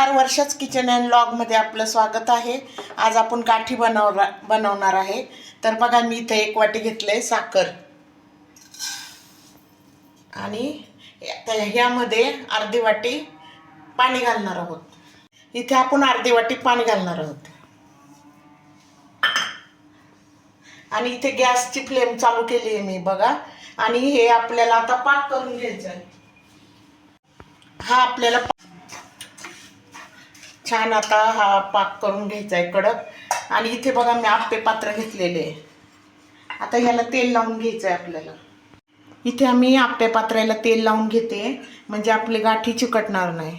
नमस्कार वर्षाच kitchen and लॉगमध्ये आपलं स्वागत आहे. आज आपण गाठी बनवणार बनवणार आहे. तर बघा मी इथे एक वाटी घेतलं आहे साखर. आणि ह्यामध्ये अर्धी वाटी पाणी घालणार आहोत. इथे आपण अर्धी वाटी पाणी घालणार आहोत. आणि इथे गॅसची फ्लेम चालू केली आहे मी बघा. आणि हे आपल्याला आता पाक करून घ्यायचं आहे. हा आपल्याला छान आता हा पाक करून घ्यायचा आहे कडक. आणि इथे बघा मी आप्पे पात्र घेतलेले. आहे आता ह्याला तेल लावून घ्यायचं आहे आपल्याला. इथे आम्ही आप्पे पात्राला तेल लावून घेते. म्हणजे आपली गाठी चिकटणार नाही.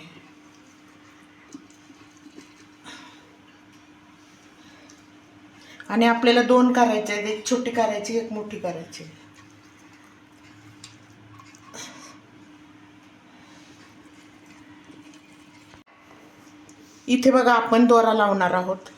आणि आपल्याला दोन करायचे आहेत एक छोटी करायची एक मोठी करायची. इथे बघा आपण दोरा लावणार आहोत.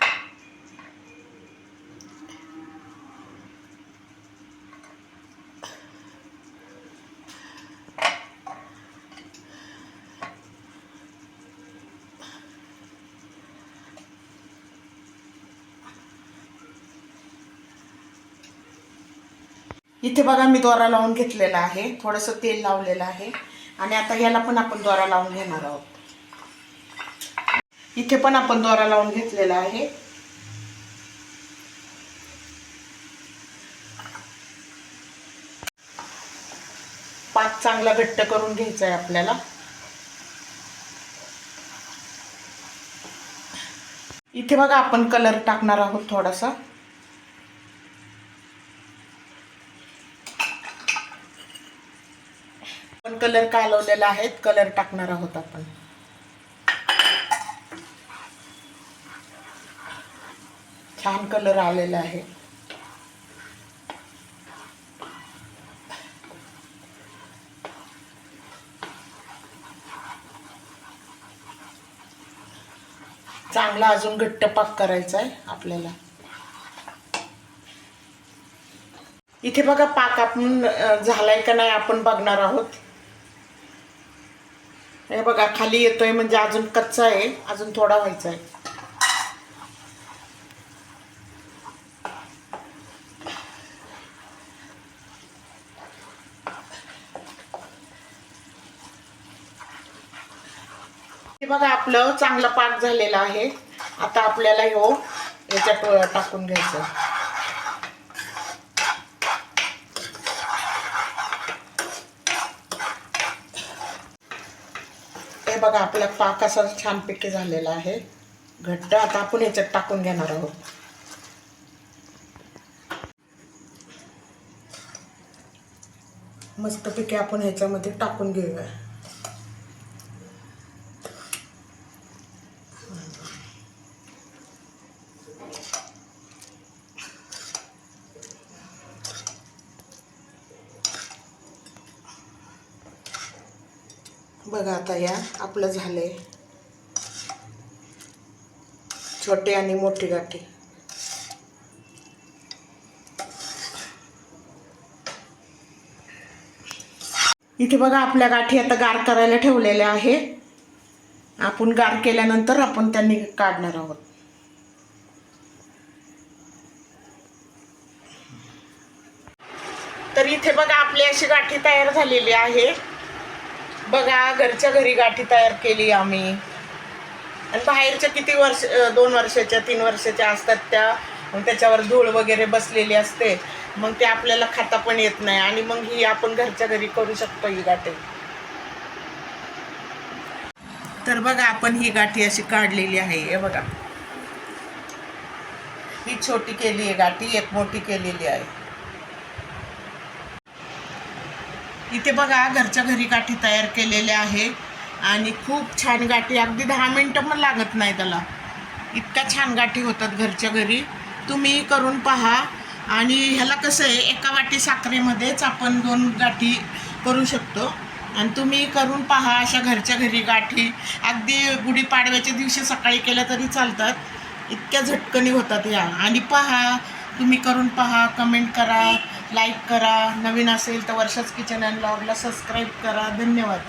इथे बघा मी दोरा लावून घेतलेला आहे. थोडंसं तेल लावलेलं आहे. आणि आता याला पण आपण दोरा लावून घेणार आहोत. इथे पण आपण दोरा लावून घेतलेला आहे. पाक चांगला घट्ट करून घ्यायचा आहे आपल्याला. इथे बघा आपण कलर टाकणार आहोत थोडासा. आपण कलर कालवलेला आहे कलर टाकणार आहोत आपण. छान कलर आलेला आहे. चांगला अजून घट्ट पाक करायचा आहे आपल्याला. इथे बघा पाक आपण झालाय का नाही आपण बघणार आहोत. हे बघा खाली येतोय म्हणजे अजून कच्चा आहे अजून थोडा व्हायचा आहे. बघा आपलं चांगलं पाक झालेलं आहे. आता आपल्याला हो याच्यात टाकून घ्यायचं. हे बघा आपला पाक असा छानपैकी झालेला आहे. घट्ट आता आपण ह्याच्यात टाकून घेणार आहोत. मस्तपैकी आपण ह्याच्यामध्ये टाकून घेऊया. बघा आता या आपलं झालंय. छोटे आणि मोठी गाठी. इथे बघा आपल्या गाठी आता गार करायला ठेवलेल्या आहे आपण गार केल्यानंतर आपण त्यांनी काढणार आहोत. तर इथे बघा आपली अशी गाठी तयार झालेली आहे. बघा घरच्या घरी गाठी तयार केली आम्ही. आणि बाहेरच्या किती वर्ष दोन वर्षाच्या तीन वर्षाच्या असतात त्या. मग त्याच्यावर धूळ वगैरे बसलेली असते. मग ते आपल्याला खाता पण येत नाही. आणि मग ही आपण घरच्या घरी करू शकतो ही गाठी. तर बघा आपण ही गाठी अशी काढलेली आहे. हे बघा. ही छोटी केली आहे गाठी एक मोठी केलेली आहे. इथे बघा घरच्या घरी गाठी तयार केलेल्या आहे. आणि खूप छान गाठी अगदी दहा मिनटं पण लागत नाही त्याला. इतक्या छान गाठी होतात घरच्या घरी. तुम्ही करून पहा. आणि ह्याला कसं आहे एका वाटी साखरेमध्येच आपण दोन गाठी करू शकतो. आणि तुम्ही करून पहा अशा घरच्या घरी गाठी. अगदी गुढीपाडव्याच्या दिवशी सकाळी केल्या तरी चालतात. इतक्या झटकनी होतात या आणि पहा तुम्ही करून पहा कमेंट करा. लाईक करा. नवीन असेल तर वर्षाच किचन अँड ब्लॉगला सबस्क्राईब करा. धन्यवाद.